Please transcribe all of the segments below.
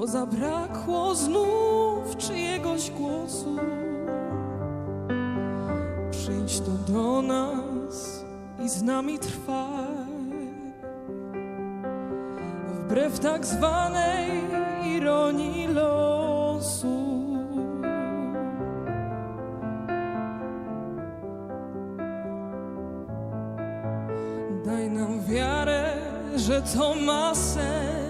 Bo zabrakło znów czyjegoś głosu, przyjdź tu do nas i z nami trwaj. Wbrew tak zwanej ironii losu. Daj nam wiarę, że to ma sens,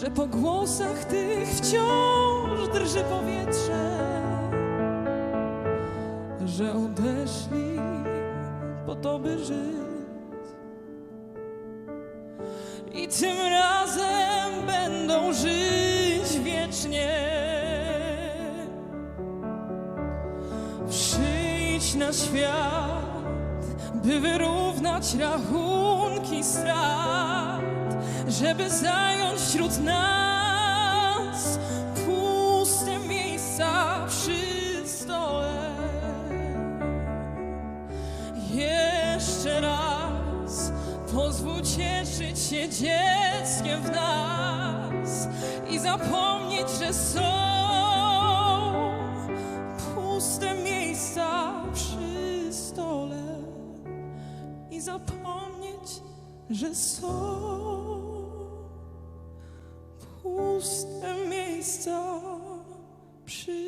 że po głosach tych wciąż drży powietrze, że odeszli po to, by żyć. I tym razem będą żyć wiecznie. Przyjdź na świat, by wyrównać rachunki strat, żeby zająć wśród nas puste miejsca przy stole. Jeszcze raz pozwól cieszyć się dzieckiem w nas i zapomnieć, że są puste miejsca przy stole i zapomnieć, że są puste miejsca przy